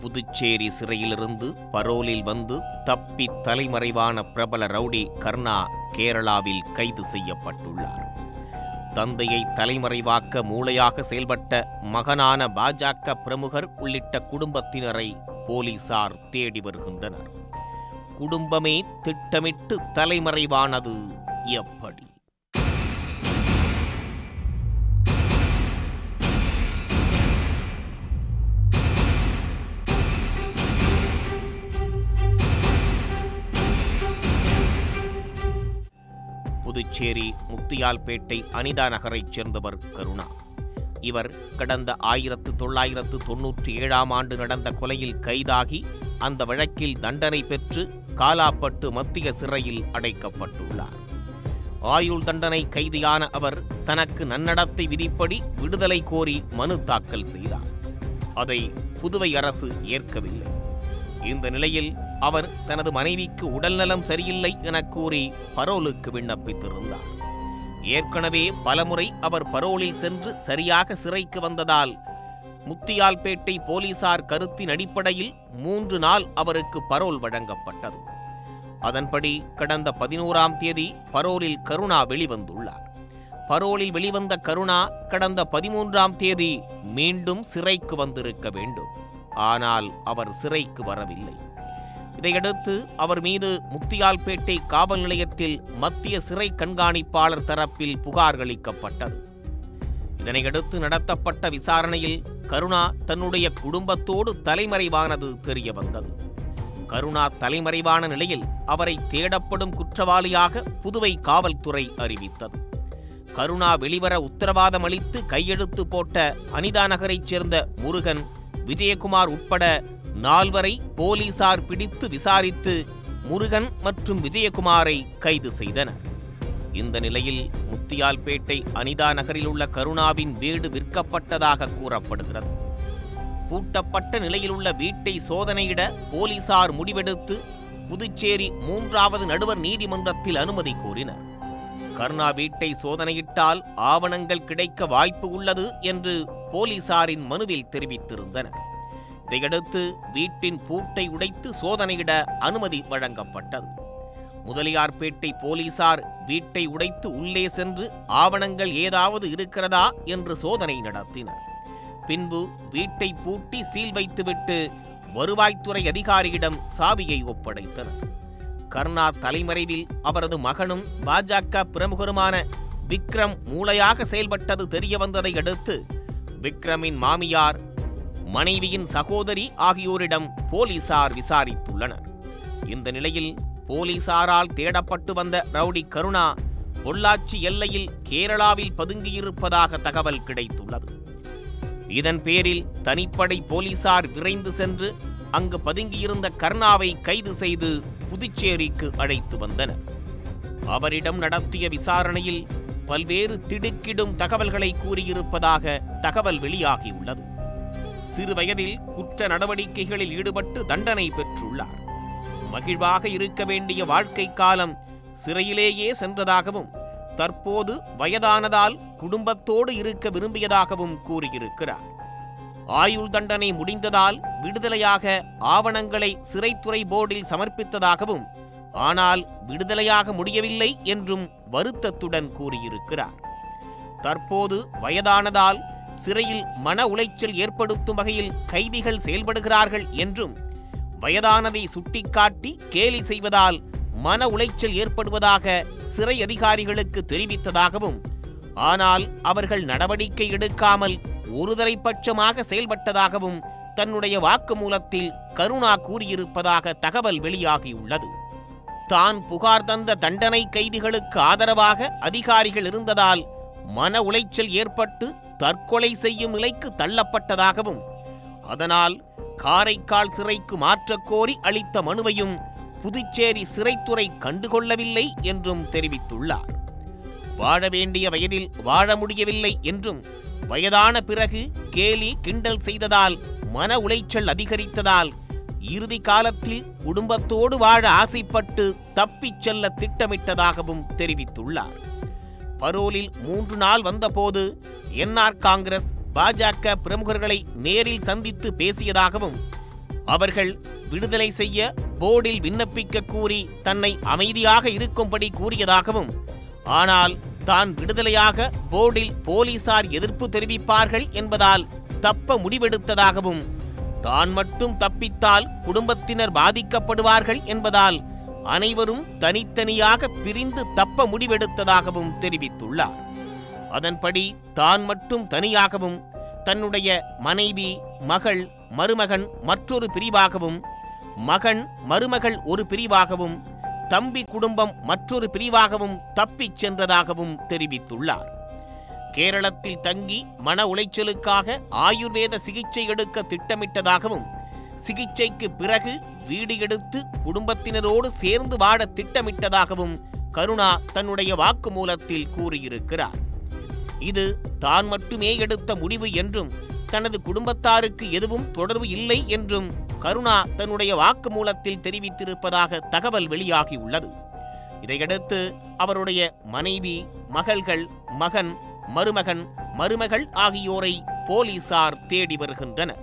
புதுச்சேரி சிறையிலிருந்து பரோலில் வந்து தப்பி தலைமறைவான பிரபல ரவுடி கர்ணா கேரளாவில் கைது செய்யப்பட்டுள்ளார். தந்தையை தலைமறைவாக்க மூளையாக செயல்பட்ட மகனான பாஜக பிரமுகர் உள்ளிட்ட குடும்பத்தினரை போலீசார் தேடி வருகின்றனர். குடும்பமே திட்டமிட்டு தலைமறைவானது எப்படி புதுச்சேரி முத்தியால்பேட்டை அனிதா நகரைச் சேர்ந்தவர் கருணா. இவர் கடந்த ஆயிரத்து தொள்ளாயிரத்து தொன்னூற்றி ஏழாம் ஆண்டு நடந்த கொலையில் கைதாகி அந்த வழக்கில் தண்டனை பெற்று காலாப்பட்டு மத்திய சிறையில் அடைக்கப்பட்டுள்ளார். ஆயுள் தண்டனை கைதியான அவர் தனக்கு நன்னடத்தை விதிப்படி விடுதலை கோரி மனு தாக்கல் செய்தார். அதை புதுவை அரசு ஏற்கவில்லை. இந்த நிலையில் அவர் தனது மனைவிக்கு உடல்நலம் சரியில்லை எனக் கூறி பரோலுக்கு விண்ணப்பித்திருந்தார். ஏற்கனவே பலமுறை அவர் பரோலில் சென்று சரியாக சிறைக்கு வந்ததால் முத்தியால்பேட்டை போலீசார் கருத்தின் அடிப்படையில் மூன்று நாள் அவருக்கு பரோல் வழங்கப்பட்டது. அதன்படி கடந்த பதினோராம் தேதி பரோலில் கருணா வெளிவந்துள்ளார். பரோலில் வெளிவந்த கருணா கடந்த பதிமூன்றாம் தேதி மீண்டும் சிறைக்கு வந்திருக்க வேண்டும். ஆனால் அவர் சிறைக்கு வரவில்லை. இதையடுத்து அவர் மீது முத்தியால்பேட்டை காவல் நிலையத்தில் மத்திய சிறை கண்காணிப்பாளர் தரப்பில் புகார் அளிக்கப்பட்டது. இதனையடுத்து நடத்தப்பட்ட விசாரணையில் கருணா தன்னுடைய குடும்பத்தோடு தலைமறைவானது தெரிய வந்தது கருணா தலைமறைவான நிலையில் அவரை தேடப்படும் குற்றவாளியாக புதுவை காவல்துறை அறிவித்தது. கருணா வெளிவர உத்தரவாதம் அளித்து கையெழுத்து போட்ட அனிதா நகரைச் சேர்ந்த முருகன் விஜயகுமார் உட்பட நால்வரை போலீசார் பிடித்து விசாரித்து முருகன் மற்றும் விஜயகுமாரை கைது செய்தனர். இந்த நிலையில் முத்தியால்பேட்டை அனிதா நகரில் உள்ள கருணாவின் வீடு விற்கப்பட்டதாக கூறப்படுகிறது. பூட்டப்பட்ட நிலையில் உள்ள வீட்டை சோதனையிட போலீசார் முடிவெடுத்து புதுச்சேரி மூன்றாவது நடுவர் நீதிமன்றத்தில் அனுமதி கோரினர். கருணா வீட்டை சோதனையிட்டால் ஆவணங்கள் கிடைக்க வாய்ப்பு உள்ளது என்று போலீசாரின் மனுவில் தெரிவித்திருந்தனர். இதையடுத்து வீட்டின் பூட்டை உடைத்து சோதனையிட அனுமதி வழங்கப்பட்டது. முதலியார்பேட்டை போலீசார் வீட்டை உடைத்து உள்ளே சென்று ஆவணங்கள் ஏதாவது இருக்கிறதா என்று சோதனை நடத்தினர். பின்பு வீட்டை பூட்டி சீல் வைத்துவிட்டு வருவாய்த்துறை அதிகாரியிடம் சாவியை ஒப்படைத்தனர். கர்ணா தலைமறைவில் அவரது மகனும் பாஜக பிரமுகருமான விக்ரம் மூளையாக செயல்பட்டது தெரிய வந்ததை அடுத்து விக்ரமின் மாமியார் மனைவியின் சகோதரி ஆகியோரிடம் போலீசார் விசாரித்துள்ளனர். இந்த நிலையில் போலீசாரால் தேடப்பட்டு வந்த ரவுடி கருணா பொள்ளாச்சி எல்லையில் கேரளாவில் பதுங்கியிருப்பதாக தகவல் கிடைத்துள்ளது. இதன் பேரில் தனிப்படை போலீசார் விரைந்து சென்று அங்கு பதுங்கியிருந்த கர்ணாவை கைது செய்து புதுச்சேரிக்கு அழைத்து வந்தனர். அவரிடம் நடத்திய விசாரணையில் பல்வேறு திடுக்கிடும் தகவல்களை கூறியிருப்பதாக தகவல் வெளியாகியுள்ளது. சிறு வயதில் குற்ற நடவடிக்கைகளில் ஈடுபட்டு தண்டனை பெற்றுள்ளார். மகிழ்வாக இருக்க வேண்டிய வாழ்க்கை காலம் சிறையிலேயே சென்றதாகவும் தற்போது வயதானதால் குடும்பத்தோடு இருக்க விரும்பியதாகவும் கூறியிருக்கிறார். ஆயுள் தண்டனை முடிந்ததால் விடுதலையாக ஆவணங்களை சிறைத்துறை போர்டில் சமர்ப்பித்ததாகவும் ஆனால் விடுதலையாக முடியவில்லை என்றும் வருத்தத்துடன் கூறியிருக்கிறார். தற்போது வயதானதால் சிறையில் மன உளைச்சல் ஏற்படுத்தும் வகையில் கைதிகள் செயல்படுகிறார்கள் என்றும் வயதானதை சுட்டிக்காட்டி கேலி செய்வதால் மன உளைச்சல் ஏற்படுவதாக சிறை அதிகாரிகளுக்கு தெரிவித்ததாகவும் ஆனால் அவர்கள் நடவடிக்கை எடுக்காமல் ஒருதலைப்பட்சமாக செயல்பட்டதாகவும் தன்னுடைய வாக்குமூலத்தில் கருணா கூறியிருப்பதாக தகவல் வெளியாகியுள்ளது. தான் புகார் தந்த தண்டனை கைதிகளுக்கு ஆதரவாக அதிகாரிகள் இருந்ததால் மன உளைச்சல் ஏற்பட்டு தற்கொலை செய்யும் நிலைக்கு தள்ளப்பட்டதாகவும் அதனால் காரைக்கால் சிறைக்கு மாற்றக்கோரி அளித்த மனுவையும் புதுச்சேரி சிறைத்துறை கண்டுகொள்ளவில்லை என்றும் தெரிவித்துள்ளார். வாழ வேண்டிய வயதில் வாழ முடியவில்லை என்றும் வயதான பிறகு கேலி கிண்டல் செய்ததால் மன உளைச்சல் அதிகரித்ததால் இறுதி காலத்தில் குடும்பத்தோடு வாழ ஆசைப்பட்டு தப்பிச் செல்ல திட்டமிட்டதாகவும் தெரிவித்துள்ளார். பரோலில் மூன்று நாள் வந்தபோது என்ஆர் காங்கிரஸ் பாஜக பிரமுகர்களை நேரில் சந்தித்து பேசியதாகவும் அவர்கள் விடுதலை செய்ய போர்டில் விண்ணப்பிக்க கூறி தன்னை அமைதியாக இருக்கும்படி கூறியதாகவும் ஆனால் தான் விடுதலையாக போர்டில் போலீசார் எதிர்ப்பு தெரிவிப்பார்கள் என்பதால் தப்ப முடிவெடுத்ததாகவும் தான் மட்டும் தப்பித்தால் குடும்பத்தினர் பாதிக்கப்படுவார்கள் என்பதால் அனைவரும் தனித்தனியாக பிரிந்து தப்ப முடிவெடுத்ததாகவும் தெரிவித்துள்ளார். அதன்படி தான் மட்டும் தனியாகவும் தன்னுடைய மனைவி மகள் மருமகன் மற்றொரு பிரிவாகவும் மகன் மருமகள் ஒரு பிரிவாகவும் தம்பி குடும்பம் மற்றொரு பிரிவாகவும் தப்பிச் சென்றதாகவும் தெரிவித்துள்ளார். கேரளத்தில் தங்கி மன உளைச்சலுக்காக ஆயுர்வேத சிகிச்சை எடுக்க திட்டமிட்டதாகவும் சிகிச்சைக்கு பிறகு வீடு எடுத்து குடும்பத்தினரோடு சேர்ந்து வாழ திட்டமிட்டதாகவும் கருணா தன்னுடைய வாக்குமூலத்தில் கூறியிருக்கிறார். இது தான் மட்டுமே எடுத்த முடிவு என்றும் தனது குடும்பத்தாருக்கு எதுவும் தொடர்பு இல்லை என்றும் கருணா தன்னுடைய வாக்குமூலத்தில் தெரிவித்திருப்பதாக தகவல் வெளியாகியுள்ளது. இதையடுத்து அவருடைய மனைவி மகள்கள் மகன் மருமகன் மருமகள் ஆகியோரை போலீசார் தேடி வருகின்றனர்.